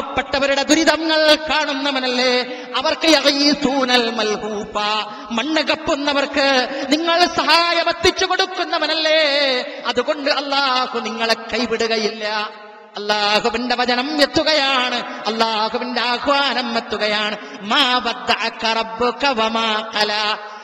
പാവപ്പെട്ടവരുടെ ദുരിതങ്ങൾ കാണുന്നവനല്ലേ? അവർക്ക് തൂനൽ മൽഹൂപ്പ മണ്ണ് കപ്പുന്നവർക്ക് നിങ്ങൾ സഹായം എത്തിച്ചു കൊടുക്കുന്നവനല്ലേ? അതുകൊണ്ട് അള്ളാഹു നിങ്ങളെ കൈവിടുകയില്ല. അള്ളാഹുവിന്റെ വചനം എത്തുകയാണ്. അള്ളാഹുവിന്റെ ആഹ്വാനം എത്തുകയാണ്.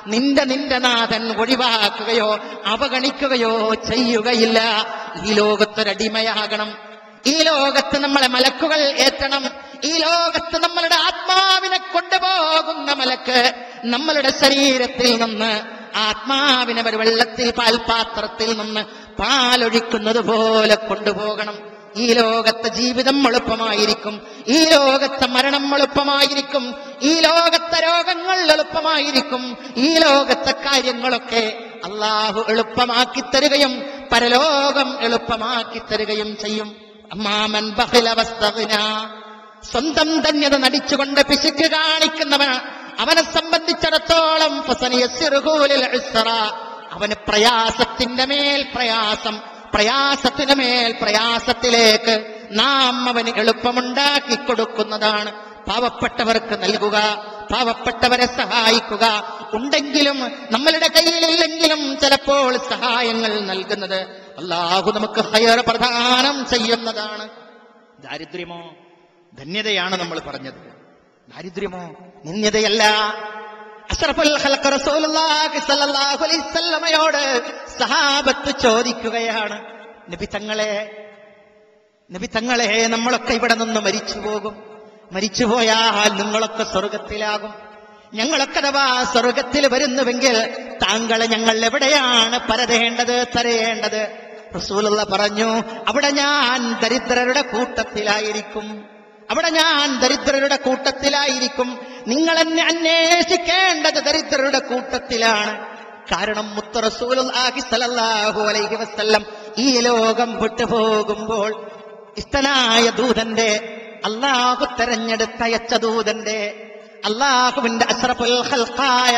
നിന്റെ നിന്റെ നാഥൻ ഒഴിവാക്കുകയോ അവഗണിക്കുകയോ ചെയ്യുകയില്ല. ഈ ലോകത്തൊരടിമയാകണം. ഈ ലോകത്ത് നമ്മളെ മലക്കുകൾ ഏറ്റണം. ഈ ലോകത്ത് നമ്മളുടെ ആത്മാവിനെ കൊണ്ടുപോകുന്ന മലക്ക് നമ്മളുടെ ശരീരത്തിൽ നിന്ന് ആത്മാവിനെ ഒരു വെള്ളത്തിൽ പാൽപാത്രത്തിൽ നിന്ന് പാലൊഴിക്കുന്നത് പോലെ കൊണ്ടുപോകണം. ഈ ലോകത്തെ ജീവിതം എളുപ്പമായിരിക്കും. ഈ ലോകത്തെ മരണം എളുപ്പമായിരിക്കും. ഈ ലോകത്തെ രോഗങ്ങൾ എളുപ്പമായിരിക്കും. ഈ ലോകത്തെ കാര്യങ്ങളൊക്കെ അള്ളാഹു എളുപ്പമാക്കി തരികയും പരലോകം എളുപ്പമാക്കി തരികയും ചെയ്യും. അമ്മാമൻ ബഹിലവസ്തവിന സ്വന്തം ധന്യത നടിച്ചുകൊണ്ട് പിശുക്ക് കാണിക്കുന്നവൻ അവനെ സംബന്ധിച്ചിടത്തോളം. അവന് പ്രയാസത്തിന്റെ മേൽ പ്രയാസം പ്രയാസത്തിന് മേൽ പ്രയാസത്തിലേക്ക് നാം അവന് എളുപ്പമുണ്ടാക്കി കൊടുക്കുന്നതാണ്. പാവപ്പെട്ടവർക്ക് നൽകുക പാവപ്പെട്ടവരെ സഹായിക്കുക. ഉണ്ടെങ്കിലും നമ്മളുടെ കയ്യിലില്ലെങ്കിലും ചിലപ്പോൾ സഹായങ്ങൾ നൽകുന്നത് അള്ളാഹു നമുക്ക് ഹയർ പ്രധാനം ചെയ്യുന്നതാണ്. ദാരിദ്ര്യമോ? ധന്യതയാണ് നമ്മൾ പറഞ്ഞത്. ദാരിദ്ര്യമോ? ധന്യതയല്ല വസല്ലമയോട് സഹാബത്ത് ചോദിക്കുകയാണ്. നബി തങ്ങളെ നബി തങ്ങളെ നമ്മളൊക്കെ ഇവിടെ നിന്ന് മരിച്ചു പോകും. മരിച്ചുപോയാൽ നിങ്ങളൊക്കെ സ്വർഗത്തിലാകും. ഞങ്ങളൊക്കെ അഥവാ സ്വർഗത്തിൽ വരുന്നുവെങ്കിൽ താങ്കളെ ഞങ്ങൾ എവിടെയാണ് പരതേണ്ടത് തരയേണ്ടത്? റസൂലുള്ള പറഞ്ഞു അവിടെ ഞാൻ ദരിദ്രരുടെ കൂട്ടത്തിലായിരിക്കും. അവിടെ ഞാൻ ദരിദ്രരുടെ കൂട്ടത്തിലായിരിക്കും. നിങ്ങൾ എന്നെ അന്വേഷിക്കേണ്ടത് ദരിദ്രരുടെ കൂട്ടത്തിലാണ്. കാരണം മുത്ത റസൂലുള്ളാഹി സ്വല്ലല്ലാഹു അലൈഹി വസല്ലം ഈ ലോകം വിട്ടുപോകുമ്പോൾ ഇഷ്ടനായ ദൂതന്റെ അള്ളാഹു തെരഞ്ഞെടുത്തയച്ച ദൂതന്റെ അള്ളാഹുവിന്റെ ഖൽഖായ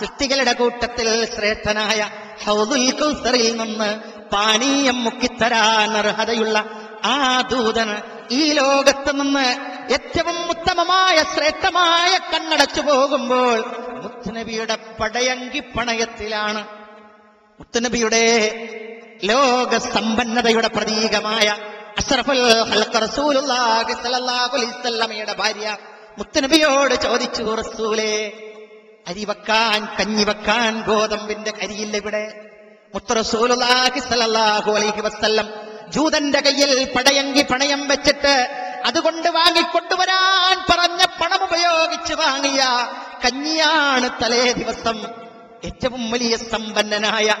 സൃഷ്ടികളുടെ കൂട്ടത്തിൽ ശ്രേഷ്ഠനായ ഹൗദുൽ കൗസറിൽ നിന്ന് പാനീയം മുക്കിത്തരാൻ അർഹതയുള്ള ആ ദൂതൻ ഈ ലോകത്ത് നിന്ന് ഏറ്റവും ഉത്തമമായ ശ്രേഷ്ഠമായ കണ്ണടച്ചു പോകുമ്പോൾ മുത്തനബിയുടെ പടയങ്കി പണയത്തിലാണ്. മുത്തനബിയുടെ ലോക സമ്പന്നതയുടെ പ്രതീകമായ അഷ്റഫുൽ ഭാര്യ മുത്തനബിയോട് ചോദിച്ചു റസൂലേ അരി വെക്കാൻ കഞ്ഞി വെക്കാൻ ഗോതമ്പിന്റെ കരിയില്ല ഇവിടെ ജൂതന്റെ കയ്യിൽ പടയങ്കി പണയം വെച്ചിട്ട് അതുകൊണ്ട് വാങ്ങിക്കൊണ്ടുവരാൻ പറഞ്ഞ പണം ഉപയോഗിച്ച് വാങ്ങിയ കഞ്ഞിയാണ് തലേ ദിവസം ഏറ്റവും വലിയ സമ്പന്നനായ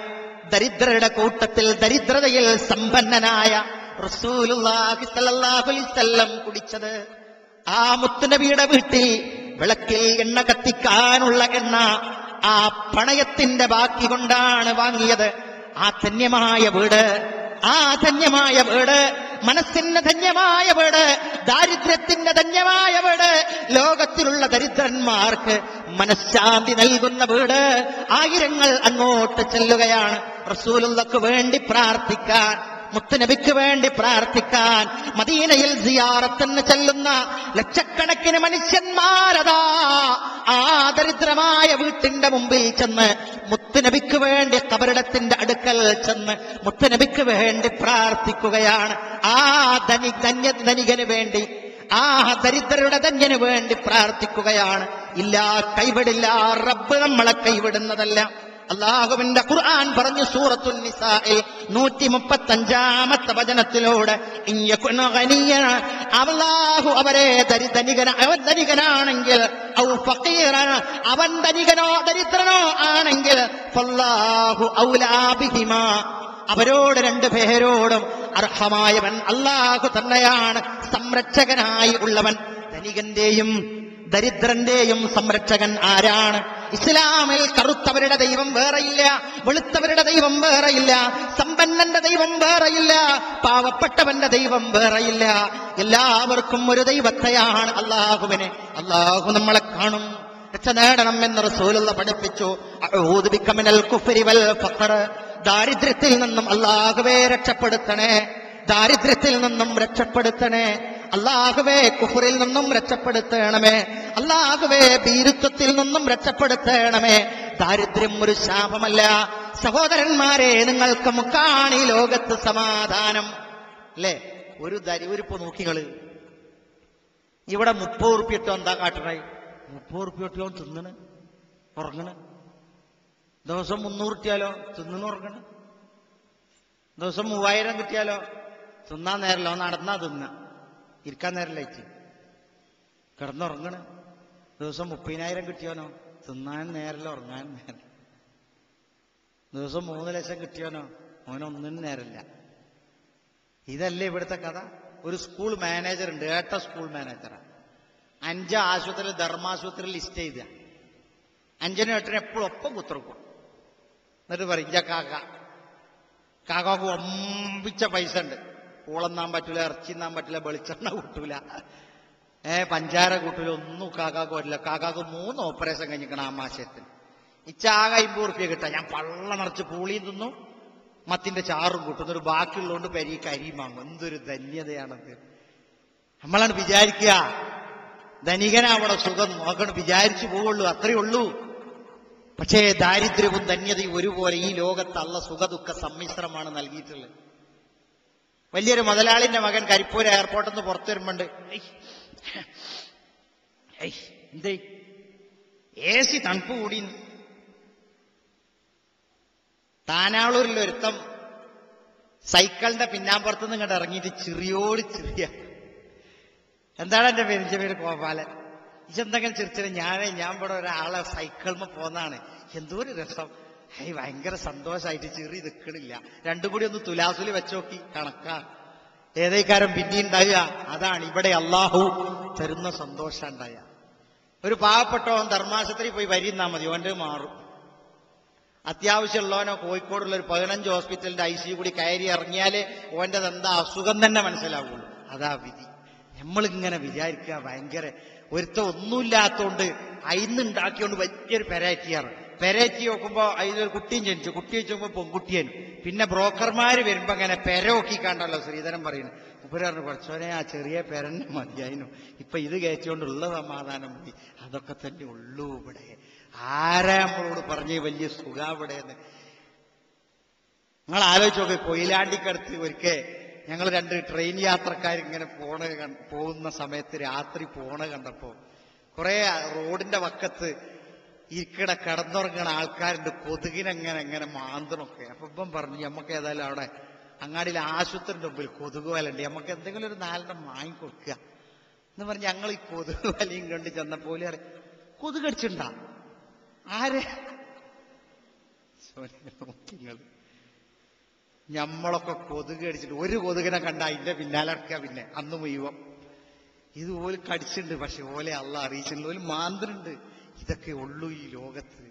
ദരിദ്രരുടെ കൂട്ടത്തിൽ ദരിദ്രതയിൽ സമ്പന്നനായ വസല്ലം കുടിച്ചത്. ആ മുത്തുനബിയുടെ വീട്ടിൽ വിളക്കിൽ എണ്ണ കത്തിക്കാനുള്ള എണ്ണ ആ പണയത്തിന്റെ ബാക്കി കൊണ്ടാണ് വാങ്ങിയത്. ആ ധന്യമായ വീട് ആ ധന്യമായ വീട് മനസ്സിന് ധന്യമായ വീട് ദാരിദ്ര്യത്തിന്റെ ധന്യമായ വീട് ലോകത്തിലുള്ള ദരിദ്രന്മാർക്ക് മനഃശാന്തി നൽകുന്ന വീട്. ആയിരങ്ങൾ അങ്ങോട്ട് ചെല്ലുകയാണ്. റസൂലുള്ളക്ക് വേണ്ടി പ്രാർത്ഥിക്കാൻ മുത്തുനബിക്ക് വേണ്ടി പ്രാർത്ഥിക്കാൻ മദീനയിൽ സിയാറത്തിന് ചെല്ലുന്ന ലക്ഷക്കണക്കിന് മനുഷ്യന്മാരതാ ആ ദരിദ്രമായ വീട്ടിന്റെ മുമ്പിൽ ചെന്ന് മുത്തുനബിക്ക് വേണ്ടി കബറിടത്തിന്റെ അടുക്കൽ ചെന്ന് മുത്തുനബിക്ക് വേണ്ടി പ്രാർത്ഥിക്കുകയാണ്. ആ ധനി ധന്യ ധനികന് വേണ്ടി ആ ദരിദ്രരുടെ ധന്യന് വേണ്ടി പ്രാർത്ഥിക്കുകയാണ്. ഇല്ല കൈവിടില്ല റബ്ബ് നമ്മളെ കൈവിടുന്നതല്ല. അള്ളാഹുവിന്റെ ഖുർആൻ പറഞ്ഞു സൂറത്തുൽ നിസാഇൽ നൂറ്റി മുപ്പത്തി അഞ്ചാമത്തെ വചനത്തിലൂടെ അള്ളാഹു അവരെ ധനികന അവൻ ധനികനാണെങ്കിൽ അവൻ ധനികനോ ദരിദ്രനോ ആണെങ്കിൽ അവരോട് രണ്ടു പേരോടും അർഹമായവൻ അള്ളാഹു തന്നെയാണ് സംരക്ഷകനായി ഉള്ളവൻ. ധനികന്റെയും ദരിദ്രന്റെയും സംരക്ഷകൻ ആരാണ്? ഇസ്ലാമിൽ കറുത്തവരുടെ ദൈവം വേറെയില്ല വെളുത്തവരുടെ ദൈവം വേറെയില്ല സമ്പന്നന്റെ ദൈവം വേറെയില്ല പാവപ്പെട്ടവന്റെ ദൈവം വേറെയില്ല. എല്ലാവർക്കും ഒരു ദൈവത്തെയാണ് അള്ളാഹുവിനെ. അള്ളാഹു നമ്മളെ കാണും. രക്ഷ നേടണം എന്ന് റസൂലുള്ള പഠിപ്പിച്ചു. ദാരിദ്ര്യത്തിൽ നിന്നും അള്ളാഹുവേ രക്ഷപ്പെടുത്തണേ. ദാരിദ്ര്യത്തിൽ നിന്നും രക്ഷപ്പെടുത്തണേ. അള്ളാഹുവേ കുഫറിൽ നിന്നും രക്ഷപ്പെടുത്തേണമേ. അല്ലാഹുവേ ഭീരുത്വത്തിൽ നിന്നും രക്ഷപ്പെടുത്തേണമേ. ദാരിദ്ര്യം ഒരു ശാപമല്ല. സഹോദരന്മാരെ നിങ്ങൾക്ക് മുക്കാണി ലോകത്ത് സമാധാനം. അല്ലേ? ഒരു ദരി ഒരിപ്പോ നോക്കികൾ ഇവിടെ മുപ്പത് ഉറുപ്പ്യ ഇട്ടോ എന്താ കാട്ടണേ? മുപ്പത് ഉറുപ്പ്യ ഇട്ടോ തിന്നണ് ഉറങ്ങണ്. ദിവസം മുന്നൂറ് കിട്ടിയാലോ? തിന്നണ് ഉറങ്ങണ്. ദിവസം മൂവായിരം കിട്ടിയാലോ? തിന്നാൻ നേരല്ലോ നടന്നാ തിന്ന. ഇരിക്കാൻ നേരല്ലേക്ക് കിടന്നുറങ്ങണ്. ദിവസം മുപ്പതിനായിരം കിട്ടിയോനോ? തിന്നാൻ നേരല്ല ഉറങ്ങാൻ നേരം. ദിവസം മൂന്ന് ലക്ഷം കിട്ടിയോനോ? അവനൊന്നിനും നേരല്ല. ഇതല്ലേ ഇവിടുത്തെ കഥ? ഒരു സ്കൂൾ മാനേജർ ഉണ്ട് ഏട്ട സ്കൂൾ മാനേജറാ അഞ്ച് ആശുപത്രിയിൽ ധർമാശുപത്രി ലിസ്റ്റ് ചെയ്ത അഞ്ചനും എട്ടിനും എപ്പോഴും ഒപ്പം കുത്തിറക്കും എന്നിട്ട് പറയും ഇഞ്ച കാക്ക കാക്കാക്ക് ഒമ്പിച്ച പൈസ ഉണ്ട്. പൂളന്നാൻ പറ്റൂല ഇറച്ചി തിന്നാൻ പറ്റില്ല വെളിച്ചെണ്ണ കൂട്ടൂല. ഏ പഞ്ചാര കൂട്ടൂല ഒന്നും കാക്കാക്ക് പറ്റില്ല. കാക്കാക്ക് മൂന്ന് ഓപ്പറേഷൻ കഴിഞ്ഞിരിക്കണം ആ മാസത്തിൽ ഇച്ചാകെ അമ്പത് റുപ്യ കിട്ടാ. ഞാൻ പള്ള നിറച്ച് പൂളിയും തിന്നു മത്തിന്റെ ചാറും കൂട്ടുന്നു ഒരു ബാക്കിയുള്ളതുകൊണ്ട് പരി കരിയും വാങ്ങും എന്തൊരു ധന്യതയാണത്. നമ്മളാണ് വിചാരിക്കുക ധനികനാവണ സുഖം. നോക്കണം വിചാരിച്ചു പോവുള്ളൂ അത്രയേ ഉള്ളൂ. പക്ഷേ ദാരിദ്ര്യവും ധന്യതയും ഒരുപോലെ ഈ ലോകത്ത് അള്ള സുഖദുഃഖ സമ്മിശ്രമാണ് നൽകിയിട്ടുള്ളത്. വലിയൊരു മുതലാളിന്റെ മകൻ കരിപ്പൂർ എയർപോർട്ടിൽ നിന്ന് പുറത്തു വരുമ്പോണ്ട്. എന്തേ? എ സി തണുപ്പ് കൂടി താനാളൂരിൽ ഒരുത്തം സൈക്കിളിന്റെ പിന്നാമ്പുറത്ത് നിന്ന് ഇങ്ങോട്ട് ഇറങ്ങിയിട്ട് ചെറിയോട് ചെറിയ. എന്താണ് എന്റെ പേര്? എന്റെ പേര് ഗോപാലൻ. ഇതെന്തെങ്കിലും ചിരിച്ചിട്ട് ഞാനേ ഞാൻ ഇവിടെ ഒരാളെ സൈക്കിളിന് പോന്നാണ് എന്തോ ഒരു രസം. ഹൈ ഭയങ്കര സന്തോഷമായിട്ട് ചെറി നിൽക്കണില്ല രണ്ടും കൂടി ഒന്ന് തുലാസുലി വെച്ചോക്കി കണക്കാ. ഏതേക്കാരം പിന്നെ ഉണ്ടായ അതാണ് ഇവിടെ അള്ളാഹു തരുന്ന സന്തോഷം ഉണ്ടായ ഒരു പാവപ്പെട്ടവൻ ധർമാശുപത്രി പോയി വരിന്നാ മതി ഓന്റെ മാറും. അത്യാവശ്യമുള്ളവനോ കോഴിക്കോടുള്ള ഒരു പതിനഞ്ച് ഹോസ്പിറ്റലിന്റെ ഐ സി കൂടി കയറി ഇറങ്ങിയാലേ ഓന്റെ എന്താ അസുഖം തന്നെ മനസ്സിലാവുള്ളൂ. അതാ വിധി. നമ്മളിങ്ങനെ വിചാരിക്കുക ഭയങ്കര. ഒരുത്ത ഒന്നുമില്ലാത്തോണ്ട് അയിന്നുണ്ടാക്കിയോണ്ട് വലിയൊരു പെരാറ്റിയാണ് പെരാറ്റി നോക്കുമ്പോ അതിലൊരു കുട്ടിയും ജനിച്ചു. കുട്ടി വെച്ചുമ്പോ പെൺകുട്ടിയൻ പിന്നെ ബ്രോക്കർമാര് വരുമ്പോ അങ്ങനെ പെര കണ്ടല്ലോ ശ്രീധരൻ പറയുന്നത്. ഇവർ പറഞ്ഞു കുറച്ചോനെ ആ ചെറിയ പെരന്നെ മതിയായിരുന്നു ഇപ്പൊ ഇത് കയറ്റിയോണ്ടുള്ള സമാധാനം മതി. അതൊക്കെ തന്നെ ഉള്ളൂ ഇവിടെ. ആരാ നമ്മളോട് പറഞ്ഞ വലിയ സുഖ ഇവിടെ എന്ന്? നിങ്ങൾ ആലോചിച്ച് നോക്കി കൊയിലാണ്ടിക്കടുത്ത് ഒരിക്കൽ ഞങ്ങൾ രണ്ട് ട്രെയിൻ യാത്രക്കാർ ഇങ്ങനെ പോണ പോകുന്ന സമയത്ത് രാത്രി പോണ കണ്ടപ്പോ കുറെ റോഡിന്റെ വക്കത്ത് ഇരിക്കട കിടന്നുറങ്ങണ ആൾക്കാരുണ്ട്. കൊതുകിനെങ്ങനെ എങ്ങനെ മാന്തണൊക്കെ അപ്പൊ ഇപ്പം പറഞ്ഞു നമുക്ക് ഏതായാലും അവിടെ അങ്ങാടിയിൽ ആശുപത്രിന്റെ മുമ്പിൽ കൊതുക് വലുണ്ട് നമുക്ക് എന്തെങ്കിലും ഒരു നാലെണ്ണം വാങ്ങിക്കൊടുക്കുക. എന്ന് പറഞ്ഞ് ഞങ്ങൾ ഈ കൊതുക് വലയും കണ്ട് ചെന്നപ്പോൾ കൊതുക് അടിച്ചിട്ടുണ്ടാ ആരെ? നിങ്ങൾ ഞമ്മളൊക്കെ കൊതുക് അടിച്ചിട്ട് ഒരു കൊതുകിനെ കണ്ട അതിന്റെ പിന്നാലെ ഇറക്കുക പിന്നെ. അന്ന് മുഴുവൻ. ഇത് കടിച്ചിട്ടുണ്ട് പക്ഷെ ഓലെ അല്ല അറിയിച്ചിട്ടുണ്ട് ഓൽ മാന്തരുണ്ട് ഇതൊക്കെ ഉള്ളൂ ഈ ലോകത്ത്.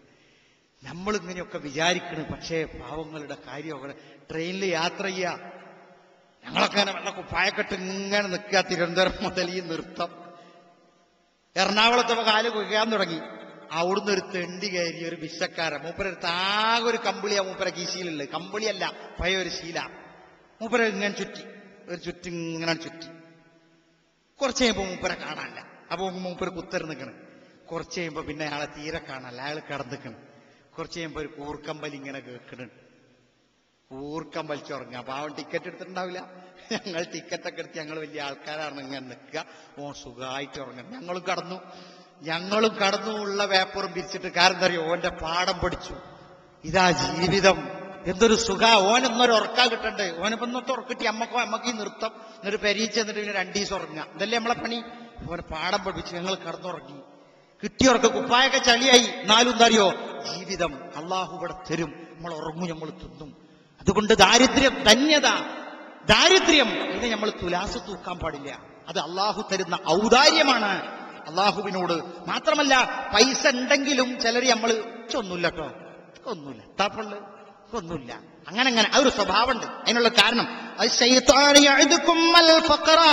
നമ്മളിങ്ങനെയൊക്കെ വിചാരിക്കണം പക്ഷേ പാവങ്ങളുടെ കാര്യമൊക്കെ ട്രെയിനിൽ യാത്ര ചെയ്യുക ഞങ്ങളൊക്കെ അങ്ങനെ വെള്ള കുപ്പായക്കെട്ട് ഇങ്ങനെ നിൽക്കുക തിരുവനന്തപുരം മുതൽ ഈ നൃത്തം. എറണാകുളത്ത് കാൽ കുഴിക്കാൻ തുടങ്ങി. അവിടുന്ന് ഒരു തെണ്ടി കയറി ഒരു വിശക്കാരൻ മൂപ്പരടുത്ത് ആകെ ഒരു കമ്പിളിയാ മൂപ്പര കീശയിലുള്ളത് കമ്പിളിയല്ല പഴയ ഒരു ശീല. മൂപ്പര ഇങ്ങനെ ചുറ്റി ഒരു ചുറ്റി ഇങ്ങനെ ചുറ്റി. കുറച്ച് കഴിയുമ്പോൾ മൂപ്പര കാണാനില്ല. അപ്പൊ മൂപ്പര് കുത്തരുന്നിക്കണം കുറച്ച് കഴിയുമ്പോ പിന്നെ അയാളെ തീരെ കാണാൻ അയാൾ കിടന്നിക്കണം. കുറച്ച് കഴിയുമ്പോ ഒരു കൂർക്കമ്പൽ ഇങ്ങനെ കേൾക്കണുണ്ട് കൂർക്കം ഉറങ്ങുക അവൻ ടിക്കറ്റ് എടുത്തിട്ടുണ്ടാവില്ല. ഞങ്ങൾ ടിക്കറ്റ് ഒക്കെ എടുത്ത് ഞങ്ങൾ വലിയ ആൾക്കാരാണ് ഇങ്ങനെ നിൽക്കുക. ഓ സുഖമായിട്ട് ഉറങ്ങും. ഞങ്ങളും കടന്നു. ഞങ്ങളും കടന്നു. ഉള്ള പേപ്പറും പിരിച്ചിട്ട് കാരണം അറിയോ? ഓന്റെ പാഠം പഠിച്ചു. ഇതാ ജീവിതം. എന്തൊരു സുഖ. ഓനൊന്നൊരു ഉറക്കാ കിട്ടണ്ടേ? ഓനിപ്പോ ഇന്നത്തെ ഉറക്കിട്ടി അമ്മക്കോ അമ്മയ്ക്ക് ഈ നൃത്തം എന്നിട്ട് പെരീച്ച് എന്നിട്ട് പിന്നെ രണ്ടീസം ഉറങ്ങുക. ഇതല്ലേ നമ്മളെ പണി? ഓനെ പാഠം പഠിപ്പിച്ച് ഞങ്ങൾ കടന്നുറങ്ങി. കിട്ടിയവർക്ക് കുപ്പായൊക്കെ ചളിയായി. നാലും എന്താ അറിയോ ജീവിതം അള്ളാഹു ഇവിടെ തരും. നമ്മൾ ഉറങ്ങും നമ്മൾ തിന്നും. അതുകൊണ്ട് ദാരിദ്ര്യം ധന്യത. ദാരിദ്ര്യം ഇത് നമ്മൾ തുലാസ് തൂക്കാൻ പാടില്ല. അത് അള്ളാഹു തരുന്ന ഔദാര്യമാണ്. അള്ളാഹുവിനോട് മാത്രമല്ല പൈസ ഉണ്ടെങ്കിലും ചിലർ നമ്മൾ ഒന്നുമില്ല കേട്ടോ ഒന്നുമില്ല താപ്പള്ള്. ഒന്നുമില്ല അങ്ങനെ അങ്ങനെ. ഒരു സ്വഭാവമുണ്ട്. അതിനുള്ള കാരണം അത് ശൈത്താന് യഅ്ദുക്കുമ്മൽ ഫഖറാ.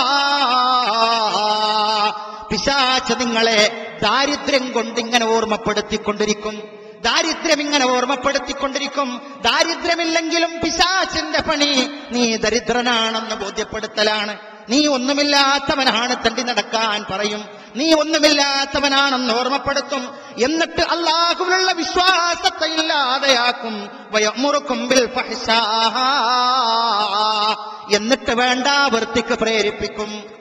പിശാച് നിങ്ങളെ ദാരിദ്ര്യം കൊണ്ട് ഇങ്ങനെ ഓർമ്മപ്പെടുത്തിക്കൊണ്ടിരിക്കും. ദാരിദ്ര്യം ഇങ്ങനെ ഓർമ്മപ്പെടുത്തിക്കൊണ്ടിരിക്കും. ദാരിദ്ര്യമില്ലെങ്കിലും പിശാചിന്റെ പണി നീ ദരിദ്രനാണെന്ന് ബോധ്യപ്പെടുത്തലാണ്. നീ ഒന്നുമില്ലാത്തവനാണ് തണ്ടി നടക്കാൻ പറയും. നീ ഒന്നുമില്ലാത്തവനാണെന്ന് ഓർമ്മപ്പെടുത്തും. എന്നിട്ട് അള്ളാഹുവിനുള്ള വിശ്വാസത്തെ ഇല്ലാതെയാക്കും. ഫഹ്ശാ. എന്നിട്ട് വേണ്ട വൃത്തിക്ക് പ്രേരിപ്പിക്കും.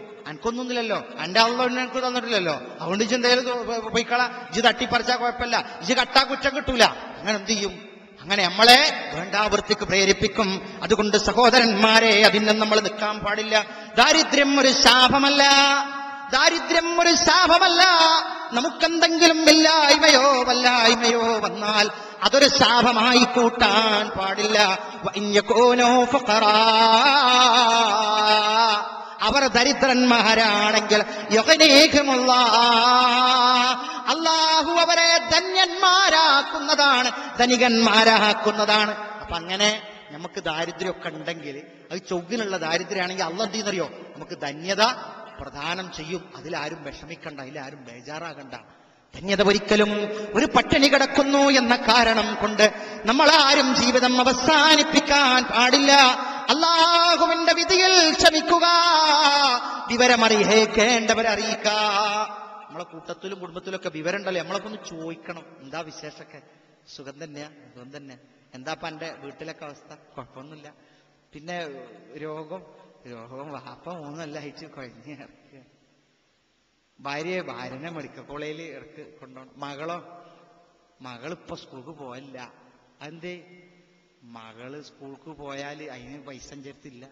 അനക്കൊന്നുമില്ലല്ലോ എന്റെ അള്ള എനിക്ക് തന്നിട്ടില്ലല്ലോ. അതുകൊണ്ട് ഇജ് എന്തായാലും പോയിക്കള ഇജ് തട്ടിപ്പറിച്ചാ കുഴപ്പമില്ല. ഇജ് കട്ടാ കുറ്റം കിട്ടൂല. അങ്ങനെ എന്ത് ചെയ്യും? അങ്ങനെ നമ്മളെ വേണ്ടാവൃത്തിക്ക് പ്രേരിപ്പിക്കും. അതുകൊണ്ട് സഹോദരന്മാരെ അതിനെ നമ്മൾ നിൽക്കാൻ പാടില്ല. ദാരിദ്ര്യം ഒരു ശാപമല്ല. ദാരിദ്ര്യം ഒരു ശാപമല്ല. നമുക്കെന്തെങ്കിലും വല്ലായ്മയോ വല്ലായ്മയോ വന്നാൽ അതൊരു ശാപമായി കൂട്ടാൻ പാടില്ല. അവർ ദരിദ്രന്മാരാണെങ്കിൽ അള്ളാഹു അവരെ ധന്യന്മാരാക്കുന്നതാണ് ധനികന്മാരാക്കുന്നതാണ്. അപ്പൊ അങ്ങനെ നമുക്ക് ദാരിദ്ര്യമൊക്കെ ഉണ്ടെങ്കിൽ അത് ചൊവ്വിനുള്ള ദാരിദ്ര്യമാണെങ്കിൽ അള്ള എന്ത് ചെയ്യുന്നറിയോ നമുക്ക് ധന്യത പ്രദാനം ചെയ്യും. അതിലാരും വിഷമിക്കണ്ട അതിലാരും ബേജാറാകണ്ട. ധന്യത ഒരിക്കലും ഒരു പട്ടിണി കിടക്കുന്നു എന്ന കാരണം കൊണ്ട് നമ്മൾ ആരും ജീവിതം അവസാനിപ്പിക്കാൻ പാടില്ല. അള്ളാഹുവിന്റെ വിധിയിൽ ക്ഷമിക്കുക. വിവരമറിയേക്കേണ്ടവരറിയിക്ക നമ്മളെ കൂട്ടത്തിലും കുടുംബത്തിലും ഒക്കെ വിവരം ഉണ്ടല്ലോ നമ്മളൊക്കെ ഒന്ന് ചോദിക്കണം. എന്താ വിശേഷമൊക്കെ? സുഖം തന്നെയാ? സുഖം തന്നെ. എന്താപ്പ എന്റെ വീട്ടിലൊക്കെ അവസ്ഥ? കുഴപ്പമൊന്നുമില്ല. പിന്നെ രോഗം? രോഗം വാപ്പ മൂന്നല്ല അയച്ച് കുഴഞ്ഞ് ഭാര്യയെ ഭാര്യനെ മെഡിക്കൽ കോളേജിൽ ഇറക്ക് കൊണ്ടുപോകണം. മകളോ? മകളിപ്പോ സ്കൂൾക്ക് പോയല്ല അതെന്തേ? മകൾ സ്കൂൾക്ക് പോയാൽ അതിന് പൈസ ചേർത്തില്ല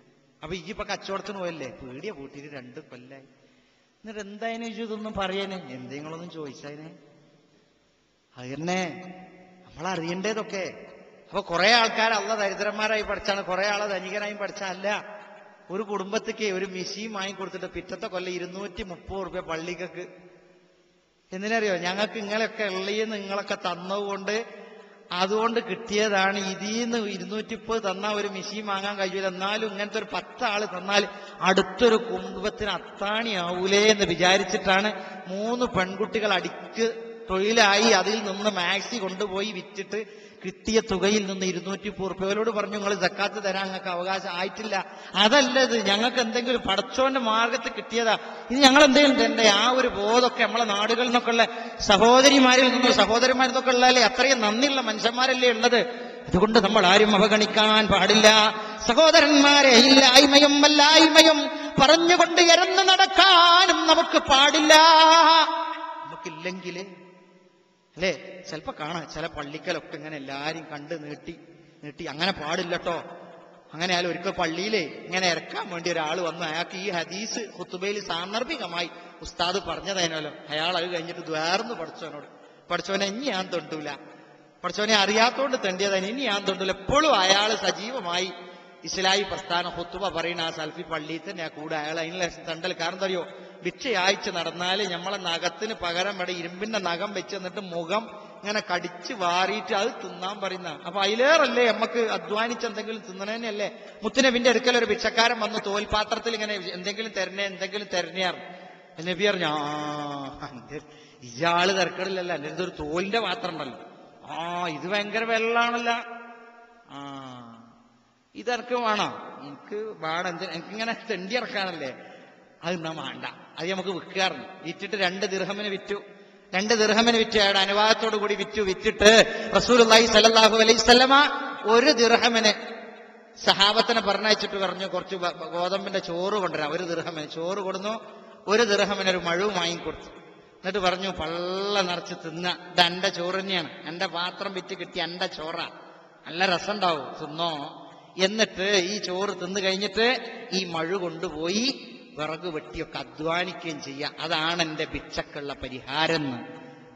അപ്പൊ ഈ ഇപ്പൊ കച്ചവടത്തിന് പോയല്ലേ? പേടിയ പൂട്ടിയിട്ട് രണ്ട് കൊല്ലായി. എന്നിട്ട് എന്തായാലും ചോദിച്ചു ഇതൊന്നും പറയാനേ? എന്തെങ്കിലൊന്നും ചോദിച്ചതിനെ അത് തന്നെ നമ്മൾ അറിയണ്ടേതൊക്കെ. അപ്പൊ കുറെ ആൾക്കാർ അല്ല ദരിദ്രന്മാരായി പഠിച്ചാണ്. കുറെ ആളെ ധനികനായി പഠിച്ചല്ല ഒരു കുടുംബത്തേക്ക് ഒരു മിഷീൻ വാങ്ങിക്കൊടുത്തിട്ട് പിറ്റത്തെ കൊല്ലം ഇരുന്നൂറ്റി മുപ്പത് റുപ്യ പള്ളിക്കൊക്കെ. എന്തിനറിയോ? ഞങ്ങൾക്ക് ഇങ്ങനെയൊക്കെ ഉള്ളിയെ നിങ്ങളൊക്കെ തന്നതുകൊണ്ട് അതുകൊണ്ട് കിട്ടിയതാണ് ഇതിന്ന് ഇരുന്നൂറ്റി മുപ്പത് തന്നാൽ ഒരു മിഷീൻ വാങ്ങാൻ കഴിയില്ല എന്നാലും ഇങ്ങനത്തെ ഒരു പത്താൾ തന്നാൽ അടുത്തൊരു കുടുംബത്തിന് അത്താണിയാവൂലേ എന്ന് വിചാരിച്ചിട്ടാണ് മൂന്ന് പെൺകുട്ടികൾ അടിക്ക് തൊഴിലായി അതിൽ നിന്ന് മാക്സി കൊണ്ടുപോയി വിറ്റിട്ട് കിട്ടിയ തുകയിൽ നിന്ന് ഇരുന്നൂറ്റി പൂർപ്പികളോട് പറഞ്ഞു നിങ്ങൾ ജക്കാത്ത് തരാൻ നിങ്ങൾക്ക് അവകാശം ആയിട്ടില്ല. അതല്ല ഇത്. ഞങ്ങൾക്ക് എന്തെങ്കിലും പടച്ചോന്റെ മാർഗത്തിൽ കിട്ടിയതാ. ഇത് ഞങ്ങൾ എന്തെങ്കിലും തന്റെ ആ ഒരു ബോധമൊക്കെ നമ്മളെ നാടുകളിൽ നിന്നൊക്കെ ഉള്ള സഹോദരിമാരിൽ നിന്നും സഹോദരിമാരിൽ നിന്നൊക്കെ ഉള്ളതല്ലേ അത്രയും നന്ദിയുള്ള മനുഷ്യന്മാരല്ലേ ഉള്ളത്? അതുകൊണ്ട് നമ്മൾ ആരും അവഗണിക്കാൻ പാടില്ല. സഹോദരന്മാരെ ഇല്ലായ്മയും വല്ലായ്മയും പറഞ്ഞുകൊണ്ട് ഇരന്ന് നടക്കാനും നമുക്ക് പാടില്ല. നമുക്കില്ലെങ്കിൽ അല്ലേ? ചിലപ്പോ കാണാം. ചില പള്ളിക്കലൊക്കെ ഇങ്ങനെ എല്ലാരും കണ്ട് നീട്ടി നീട്ടി. അങ്ങനെ പാടില്ലട്ടോ. അങ്ങനെ ആയാലും ഒരിക്കൽ പള്ളിയിലെ ഇങ്ങനെ ഇറക്കാൻ വേണ്ടി ഒരാൾ വന്നു. അയാൾക്ക് ഈ ഹദീസ് കുത്തുബയിൽ സാന്ദർഭികമായി ഉസ്താദ് പറഞ്ഞതേനല്ലോ. അയാൾ അത് കഴിഞ്ഞിട്ട് ദ്വേർന്ന് പഠിച്ചവനോട്. പഠിച്ചവനെ ഇനി ഞാൻ തൊണ്ടൂല. പഠിച്ചവനെ അറിയാത്തോണ്ട് തെണ്ടിയതാണ് ഇനി ഞാൻ തൊണ്ടൂല. എപ്പോഴും അയാൾ സജീവമായി ഇസ്ലായി പ്രസ്ഥാന ഹുത്തുബ പറയുന്ന ആ സൽഫി പള്ളിയിൽ തന്നെ കൂടെ. അയാൾ അതിനുള്ള തണ്ടൽ കാരണം അറിയോ? ഭിക്ഷയാഴ്ച നടന്നാൽ നമ്മളെ നഖത്തിന് പകരം ഇവിടെ ഇരുമ്പിന്റെ നഖം വെച്ച് എന്നിട്ട് മുഖം ഇങ്ങനെ കടിച്ച് വാറിയിട്ട് അത് തിന്നാൻ പറയുന്ന. അപ്പൊ അതിലേറല്ലേ നമ്മക്ക് അധ്വാനിച്ച് എന്തെങ്കിലും തിന്നണേനല്ലേ മുത്തുനബിന്റെ അടുക്കൽ ഒരു പിച്ചക്കാരൻ വന്ന് തോൽപാത്രത്തിൽ ഇങ്ങനെ എന്തെങ്കിലും തരണേ എന്തെങ്കിലും തരണേർ നബി പറഞ്ഞു ആ ഇയാൾ തിരക്കടില്ലല്ല. അടുത്ത് ഒരു തോലിന്റെ പാത്രം ഉണ്ടല്ലോ. ആ ഇത് ഭയങ്കര വെള്ളാണല്ലോ. ആ ഇതെനക്ക് വേണം. എനിക്ക് വേണം. എന്ത് എനിക്കിങ്ങനെ തെണ്ടി ഇറക്കാനല്ലേ? അത് നമ്മ വേണ്ട. അത് നമുക്ക് വിൽക്കാറുണ്ട്. വിറ്റിട്ട് രണ്ട് ദീർഹമിന് വിറ്റു. രണ്ട് ദീർഹമിന് വിറ്റ് അയാളുടെ അനുവാദത്തോടു കൂടി വിറ്റു. വിറ്റിട്ട് റസൂലുള്ളാഹി സല്ലല്ലാഹു അലൈഹി സ്വലമ ഒരു ദീർഹമിന് സഹാബത്തിനെ പറഞ്ഞയച്ചിട്ട് പറഞ്ഞു കുറച്ച് ഗോതമ്പിന്റെ ചോറ് കൊണ്ടുവരാം. ഒരു ദീർഹമിന് ചോറ് കൊടുന്നു. ഒരു ദീർഹമിന് ഒരു മഴവും വാങ്ങിക്കൊടുത്തു എന്നിട്ട് പറഞ്ഞു പള്ള നിറച്ച് തിന്ന. ഇത് എന്റെ ചോറ് തന്നെയാണ്. എന്റെ പാത്രം വിറ്റ് കിട്ടിയ എന്റെ ചോറ. നല്ല രസമുണ്ടാവും. തിന്നോ. എന്നിട്ട് ഈ ചോറ് തിന്നു കഴിഞ്ഞിട്ട് ഈ മഴ കൊണ്ടുപോയി. വിറക് വെട്ടിയൊക്കെ അധ്വാനിക്കുകയും ചെയ്യുക. അതാണ് എന്റെ ഭിക്ഷക്കുള്ള പരിഹാരം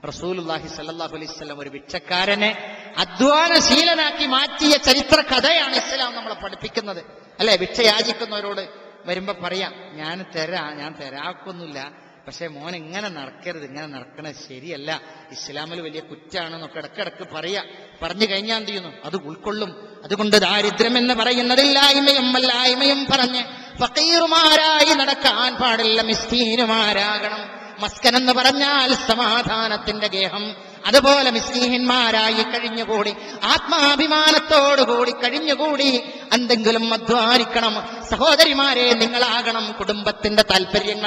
റസൂലുല്ലാഹി സല്ലല്ലാഹു അലൈഹി വസല്ലം ഒരു ഭിക്ഷക്കാരനെ അധ്വാനശീലനാക്കി മാറ്റിയ ചരിത്ര കഥയാണ് ഇസ്ലാം നമ്മളെ പഠിപ്പിക്കുന്നത്. അല്ലെ? ഭിക്ഷ യാചിക്കുന്നവരോട് വരുമ്പോ പറയാം ഞാൻ തരാ ഞാൻ തരാക്കൊന്നുമില്ല. പക്ഷെ മോൻ ഇങ്ങനെ നടക്കരുത് ഇങ്ങനെ നടക്കണത് ശരിയല്ല. ഇസ്ലാമിൽ വലിയ കുറ്റാണെന്നൊക്കെ ഇടക്കിടക്ക് പറയാ. പറഞ്ഞു കഴിഞ്ഞാൽ എന്ത് ചെയ്യുന്നു? അത് ഉൾക്കൊള്ളും. അതുകൊണ്ട് ദാരിദ്ര്യം എന്ന് പറയുന്നതില്ലായ്മയും അല്ലായ്മയും പറഞ്ഞ് ഫക്കീറുമാരായി നടക്കാൻ പാടില്ല മിസ്കീനുമാരാകണം. മസ്കൻ എന്ന് പറഞ്ഞാൽ സമാധാനത്തിന്റെ ഗേഹം. അതുപോലെ മിസ്നീഹന്മാരായി കഴിഞ്ഞുകൂടി ആത്മാഭിമാനത്തോടുകൂടി കഴിഞ്ഞുകൂടി എന്തെങ്കിലും അധ്വാനിക്കണം. സഹോദരിമാരെ നിങ്ങളാകണം കുടുംബത്തിന്റെ താല്പര്യങ്ങൾ.